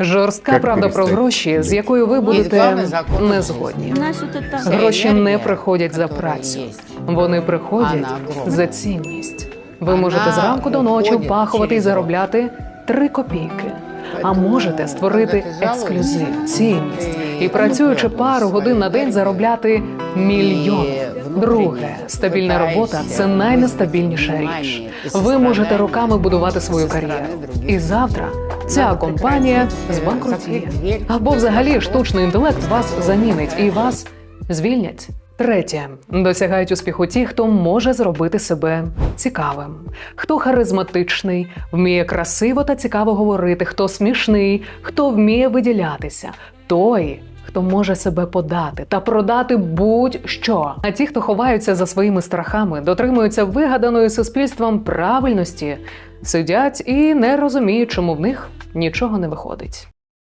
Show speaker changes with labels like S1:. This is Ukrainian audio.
S1: Жорстка правда про гроші, з якою ви будете не згодні. Гроші не приходять за працю. Вони приходять за цінність. Ви можете зранку до ночі
S2: уходить
S1: впахувати і заробляти три копійки. А можете створити ексклюзив, цінність і працюючи пару годин на день заробляти мільйон. Друге, стабільна робота це найнестабільніша річ. Ви можете роками будувати свою кар'єру. І завтра ця компанія збанкрутіє. Або взагалі штучний інтелект вас замінить і вас звільнять. Третє досягають успіху ті, хто може зробити себе цікавим, хто харизматичний, вміє красиво та цікаво говорити, хто смішний, хто вміє виділятися, той. Хто може себе подати та продати будь-що. А ті, хто ховаються за своїми страхами, дотримуються вигаданої суспільством правильності, сидять і не розуміють, чому в них нічого не виходить.